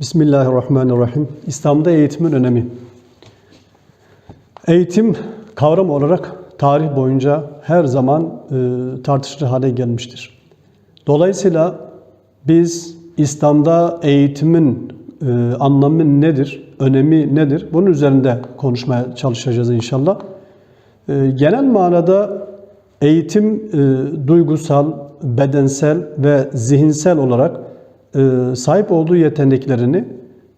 Bismillahirrahmanirrahim. İslam'da eğitimin önemi. Eğitim kavram olarak tarih boyunca her zaman e, tartışılır hale gelmiştir. Dolayısıyla biz İslam'da eğitimin e, anlamı nedir, önemi nedir? Bunun üzerinde konuşmaya çalışacağız inşallah. E, genel manada eğitim e, duygusal, bedensel ve zihinsel olarak sahip olduğu yeteneklerini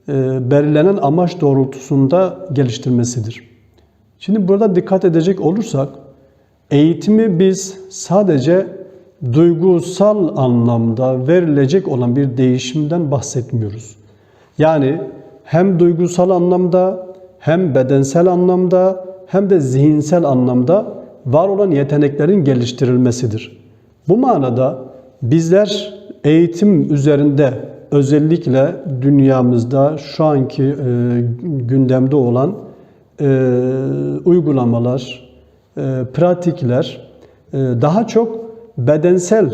e, belirlenen amaç doğrultusunda geliştirmesidir. Şimdi burada dikkat edecek olursak eğitimi biz sadece duygusal anlamda verilecek olan bir değişimden bahsetmiyoruz. Yani hem duygusal anlamda hem bedensel anlamda hem de zihinsel anlamda var olan yeteneklerin geliştirilmesidir. Bu manada bizler eğitim üzerinde özellikle dünyamızda şu anki e, gündemde olan e, uygulamalar, e, pratikler e, daha çok bedensel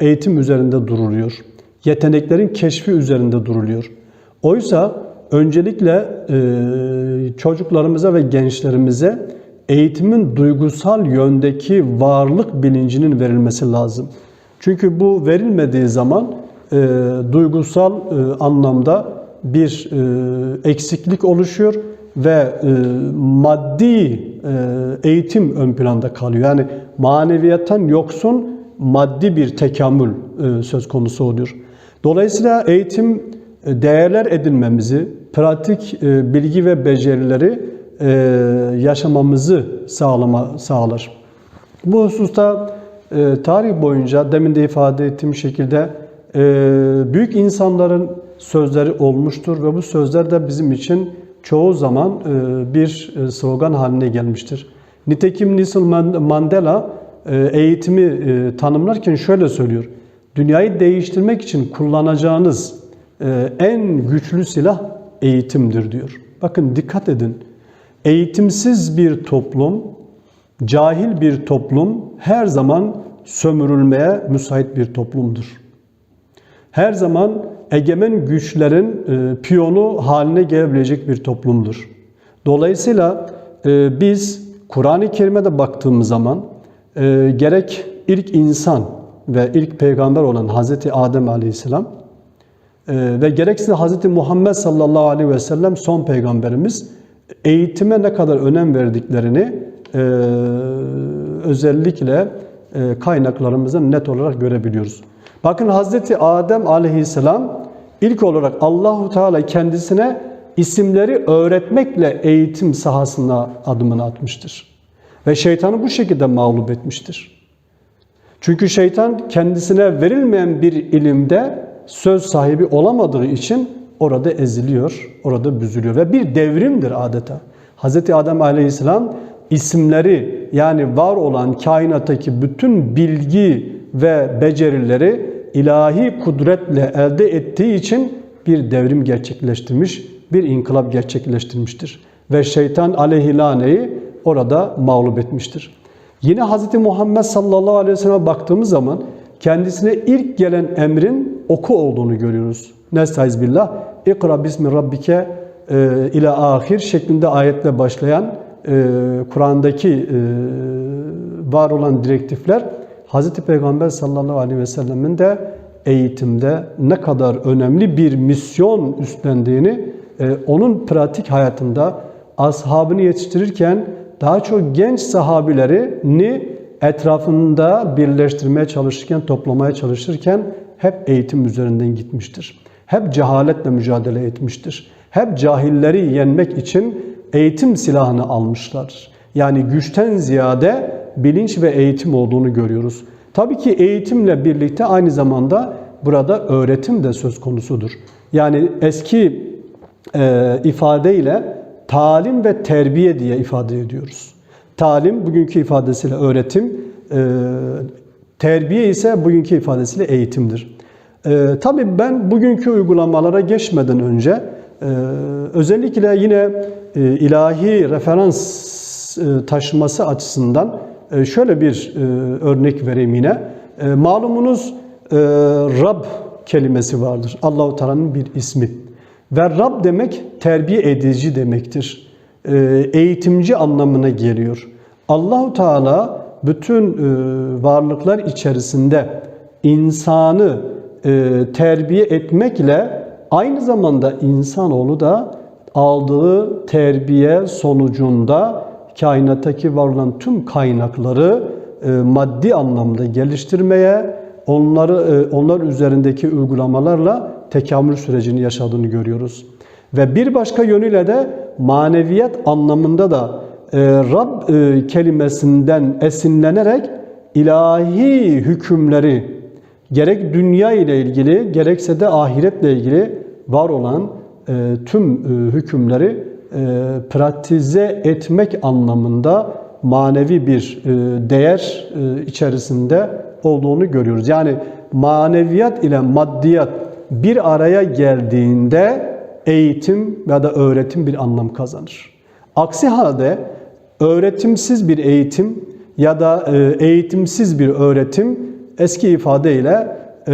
e, eğitim üzerinde duruluyor. Yeteneklerin keşfi üzerinde duruluyor. Oysa öncelikle e, çocuklarımıza ve gençlerimize eğitimin duygusal yöndeki varlık bilincinin verilmesi lazım. Çünkü bu verilmediği zaman e, duygusal e, anlamda bir e, eksiklik oluşuyor ve e, maddi e, eğitim ön planda kalıyor. Yani maneviyattan yoksun maddi bir tekamül e, söz konusu oluyor. Dolayısıyla eğitim e, değerler edinmemizi, pratik e, bilgi ve becerileri e, yaşamamızı sağlama sağlar. Bu hususta e, tarih boyunca demin de ifade ettiğim şekilde e, büyük insanların sözleri olmuştur ve bu sözler de bizim için çoğu zaman e, bir e, slogan haline gelmiştir. Nitekim Nelson Mandela e, eğitimi e, tanımlarken şöyle söylüyor. Dünyayı değiştirmek için kullanacağınız e, en güçlü silah eğitimdir diyor. Bakın dikkat edin. Eğitimsiz bir toplum, cahil bir toplum her zaman sömürülmeye müsait bir toplumdur. Her zaman egemen güçlerin e, piyonu haline gelebilecek bir toplumdur. Dolayısıyla e, biz Kur'an-ı Kerim'e de baktığımız zaman e, gerek ilk insan ve ilk peygamber olan Hazreti Adem Aleyhisselam ve gerekse Hazreti Muhammed sallallahu aleyhi ve sellem son peygamberimiz eğitime ne kadar önem verdiklerini özellikle kaynaklarımızdan net olarak görebiliyoruz. Bakın Hazreti Adem aleyhisselam ilk olarak Allahu Teala kendisine isimleri öğretmekle eğitim sahasına adımını atmıştır. Ve şeytanı bu şekilde mağlup etmiştir. Çünkü şeytan kendisine verilmeyen bir ilimde söz sahibi olamadığı için orada eziliyor, orada büzülüyor ve bir devrimdir adeta. Hz. Adem aleyhisselam isimleri yani var olan kainattaki bütün bilgi ve becerileri ilahi kudretle elde ettiği için bir devrim gerçekleştirmiş, bir inkılap gerçekleştirmiştir. Ve şeytan aleyhilaneyi orada mağlup etmiştir. Yine Hz. Muhammed sallallahu aleyhi ve sellem'e baktığımız zaman kendisine ilk gelen emrin oku olduğunu görüyoruz. Nestaiz billah. İkra bismi rabbike e, ahir şeklinde ayetle başlayan e, Kur'an'daki e, var olan direktifler Hz. Peygamber sallallahu aleyhi ve sellemin de eğitimde ne kadar önemli bir misyon üstlendiğini e, onun pratik hayatında ashabını yetiştirirken daha çok genç sahabilerini etrafında birleştirmeye çalışırken, toplamaya çalışırken hep eğitim üzerinden gitmiştir. Hep cehaletle mücadele etmiştir. Hep cahilleri yenmek için eğitim silahını almışlar. Yani güçten ziyade bilinç ve eğitim olduğunu görüyoruz. Tabii ki eğitimle birlikte aynı zamanda burada öğretim de söz konusudur. Yani eski e, ifadeyle talim ve terbiye diye ifade ediyoruz. Talim bugünkü ifadesiyle öğretim, e, terbiye ise bugünkü ifadesiyle eğitimdir. E, tabii ben bugünkü uygulamalara geçmeden önce e, özellikle yine e, ilahi referans e, taşıması açısından e, şöyle bir örnek vereyim yine. Malumunuz Rab kelimesi vardır. Allahu Teala'nın bir ismi. Ve Rab demek terbiye edici demektir. Ee, eğitimci anlamına geliyor. Allahu Teala bütün varlıklar içerisinde insanı terbiye etmekle aynı zamanda insanoğlu da aldığı terbiye sonucunda kainattaki var olan tüm kaynakları e, maddi anlamda geliştirmeye, onları e, onlar üzerindeki uygulamalarla tekamül sürecini yaşadığını görüyoruz. Ve bir başka yönüyle de maneviyat anlamında da e, Rab e, kelimesinden esinlenerek ilahi hükümleri gerek dünya ile ilgili gerekse de ahiretle ilgili var olan e, tüm e, hükümleri e, pratize etmek anlamında manevi bir e, değer e, içerisinde olduğunu görüyoruz. Yani maneviyat ile maddiyat bir araya geldiğinde eğitim ya da öğretim bir anlam kazanır. Aksi halde öğretimsiz bir eğitim ya da e, eğitimsiz bir öğretim eski ifadeyle e,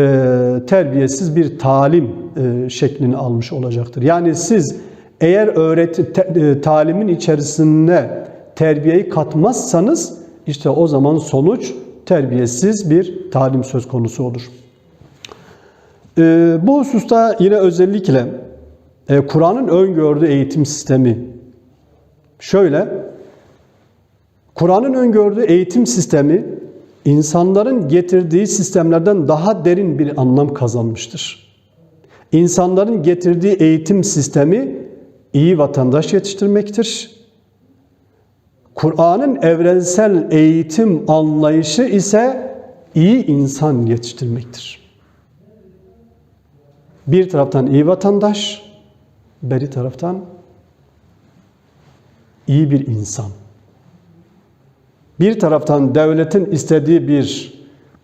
terbiyesiz bir talim e, şeklini almış olacaktır. Yani siz eğer öğreti, e, talimin içerisine terbiyeyi katmazsanız işte o zaman sonuç terbiyesiz bir talim söz konusu olur. E, bu hususta yine özellikle Kur'an'ın öngördüğü eğitim sistemi şöyle, Kur'an'ın öngördüğü eğitim sistemi insanların getirdiği sistemlerden daha derin bir anlam kazanmıştır. İnsanların getirdiği eğitim sistemi iyi vatandaş yetiştirmektir. Kur'an'ın evrensel eğitim anlayışı ise iyi insan yetiştirmektir. Bir taraftan iyi vatandaş, beri taraftan iyi bir insan. Bir taraftan devletin istediği bir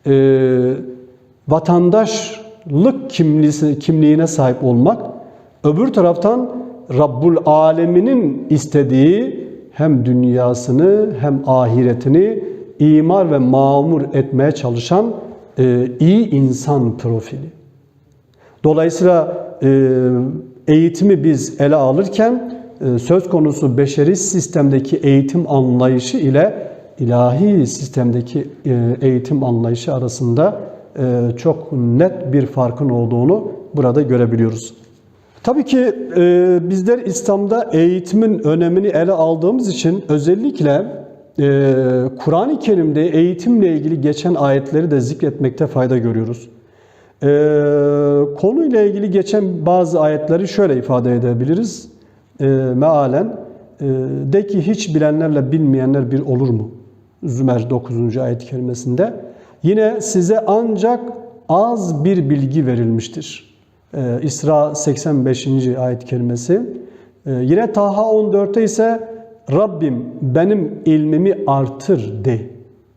e, vatandaşlık kimliği, kimliğine sahip olmak, öbür taraftan Rabbul Aleminin istediği hem dünyasını hem ahiretini imar ve mamur etmeye çalışan e, iyi insan profili. Dolayısıyla e, eğitimi biz ele alırken e, söz konusu beşeri sistemdeki eğitim anlayışı ile ilahi sistemdeki e, eğitim anlayışı arasında çok net bir farkın olduğunu burada görebiliyoruz. Tabii ki e, bizler İslam'da eğitimin önemini ele aldığımız için özellikle Kur'an-ı Kerim'de eğitimle ilgili geçen ayetleri de zikretmekte fayda görüyoruz. Konuyla ilgili geçen bazı ayetleri şöyle ifade edebiliriz. Mealen, de ki hiç bilenlerle bilmeyenler bir olur mu? Zümer 9. ayet-i kerimesinde. Yine size ancak az bir bilgi verilmiştir. Ee, İsra 85. ayet-i kerimesi. Ee, yine Taha 14'te ise Rabbim benim ilmimi artır de.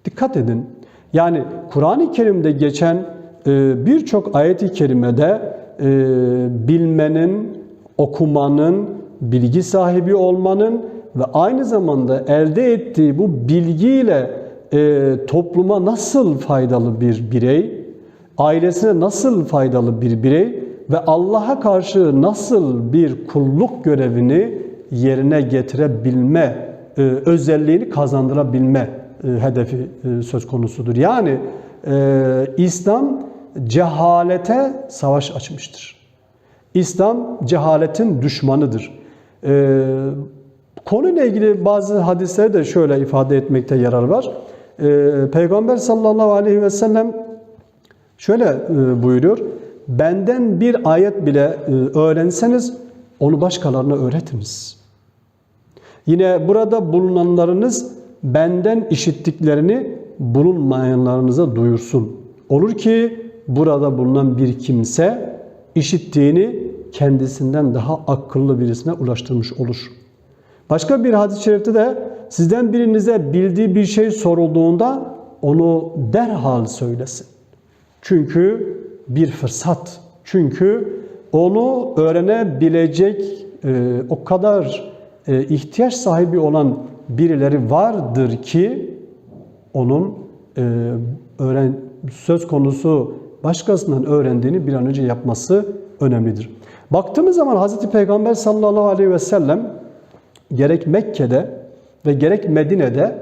Dikkat edin. Yani Kur'an-ı Kerim'de geçen e, birçok ayet-i kerimede e, bilmenin, okumanın, bilgi sahibi olmanın ve aynı zamanda elde ettiği bu bilgiyle e, topluma nasıl faydalı bir birey, ailesine nasıl faydalı bir birey ve Allah'a karşı nasıl bir kulluk görevini yerine getirebilme e, özelliğini kazandırabilme e, hedefi e, söz konusudur. Yani e, İslam cehalete savaş açmıştır. İslam cehaletin düşmanıdır. E, Konuyla ilgili bazı hadisleri de şöyle ifade etmekte yarar var. Ee, Peygamber sallallahu aleyhi ve sellem şöyle e, buyuruyor. Benden bir ayet bile e, öğrenseniz onu başkalarına öğretiniz. Yine burada bulunanlarınız benden işittiklerini bulunmayanlarınıza duyursun. Olur ki burada bulunan bir kimse işittiğini kendisinden daha akıllı birisine ulaştırmış olur.'' Başka bir hadis-i şerifte de sizden birinize bildiği bir şey sorulduğunda onu derhal söylesin. Çünkü bir fırsat. Çünkü onu öğrenebilecek e, o kadar e, ihtiyaç sahibi olan birileri vardır ki onun e, öğren söz konusu başkasından öğrendiğini bir an önce yapması önemlidir. Baktığımız zaman Hz. Peygamber sallallahu aleyhi ve sellem gerek Mekke'de ve gerek Medine'de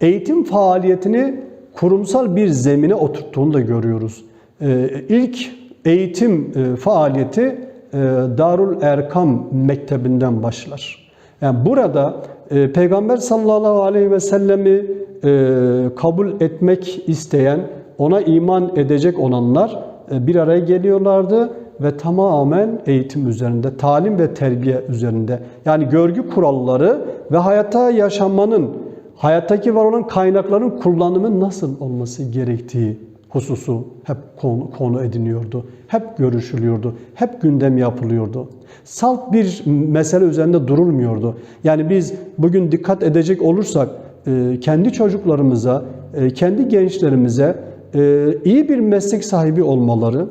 eğitim faaliyetini kurumsal bir zemine oturttuğunu da görüyoruz. Ee, ilk eğitim e, faaliyeti e, Darul Erkam Mektebinden başlar. Yani burada e, Peygamber sallallahu aleyhi ve sellemi kabul etmek isteyen, ona iman edecek olanlar bir araya geliyorlardı ve tamamen eğitim üzerinde, talim ve terbiye üzerinde. Yani görgü kuralları ve hayatta yaşamanın, hayattaki var olan kaynakların kullanımı nasıl olması gerektiği hususu hep konu, konu ediniyordu. Hep görüşülüyordu. Hep gündem yapılıyordu. Salt bir mesele üzerinde durulmuyordu. Yani biz bugün dikkat edecek olursak e, kendi çocuklarımıza, e, kendi gençlerimize e, iyi bir meslek sahibi olmaları,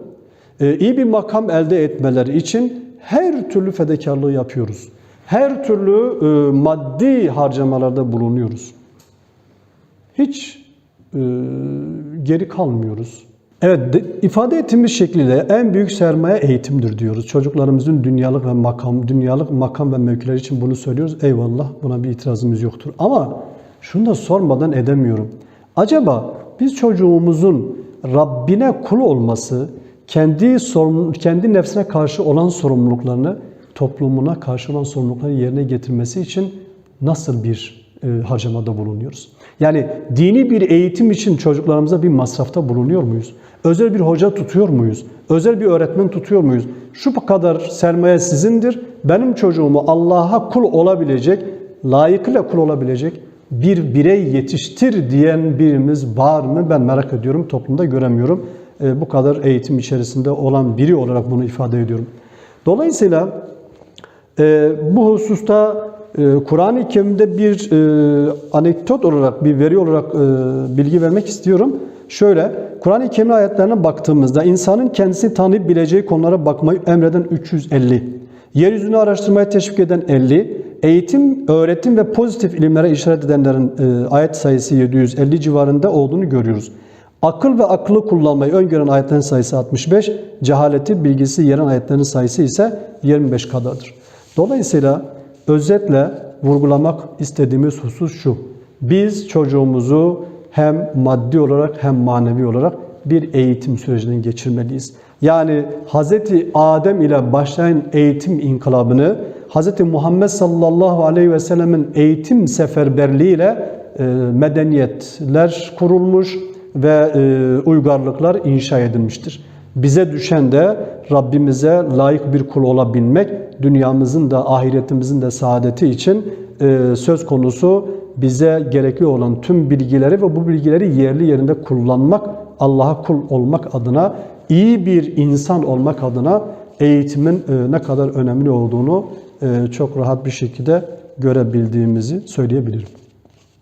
iyi bir makam elde etmeleri için her türlü fedakarlığı yapıyoruz. Her türlü maddi harcamalarda bulunuyoruz. Hiç geri kalmıyoruz. Evet, de, ifade ettiğimiz şekilde en büyük sermaye eğitimdir diyoruz. Çocuklarımızın dünyalık ve makam, dünyalık makam ve mevkiler için bunu söylüyoruz. Eyvallah, buna bir itirazımız yoktur. Ama şunu da sormadan edemiyorum. Acaba biz çocuğumuzun Rabbine kul olması, kendi sorumlu, kendi nefsine karşı olan sorumluluklarını, toplumuna karşı olan sorumlulukları yerine getirmesi için nasıl bir e, harcamada bulunuyoruz? Yani dini bir eğitim için çocuklarımıza bir masrafta bulunuyor muyuz? Özel bir hoca tutuyor muyuz? Özel bir öğretmen tutuyor muyuz? Şu kadar sermaye sizindir. Benim çocuğumu Allah'a kul olabilecek, layıkıyla kul olabilecek bir birey yetiştir diyen birimiz var mı? Ben merak ediyorum. Toplumda göremiyorum. E, bu kadar eğitim içerisinde olan biri olarak bunu ifade ediyorum. Dolayısıyla e, bu hususta e, Kur'an-ı Kerim'de bir e, anekdot olarak, bir veri olarak e, bilgi vermek istiyorum. Şöyle, Kur'an-ı Kerim ayetlerine baktığımızda insanın kendisi tanıyıp bileceği konulara bakmayı emreden 350, yeryüzünü araştırmaya teşvik eden 50, eğitim, öğretim ve pozitif ilimlere işaret edenlerin e, ayet sayısı 750 civarında olduğunu görüyoruz. Akıl ve akıllı kullanmayı öngören ayetlerin sayısı 65, cehaleti, bilgisi yeren ayetlerin sayısı ise 25 kadardır. Dolayısıyla özetle vurgulamak istediğimiz husus şu. Biz çocuğumuzu hem maddi olarak hem manevi olarak bir eğitim sürecinden geçirmeliyiz. Yani Hz. Adem ile başlayan eğitim inkılabını Hz. Muhammed sallallahu aleyhi ve sellemin eğitim seferberliğiyle e, medeniyetler kurulmuş ve e, uygarlıklar inşa edilmiştir. Bize düşen de Rabbimize layık bir kul olabilmek, dünyamızın da ahiretimizin de saadeti için e, söz konusu bize gerekli olan tüm bilgileri ve bu bilgileri yerli yerinde kullanmak, Allah'a kul olmak adına, iyi bir insan olmak adına eğitimin e, ne kadar önemli olduğunu e, çok rahat bir şekilde görebildiğimizi söyleyebilirim.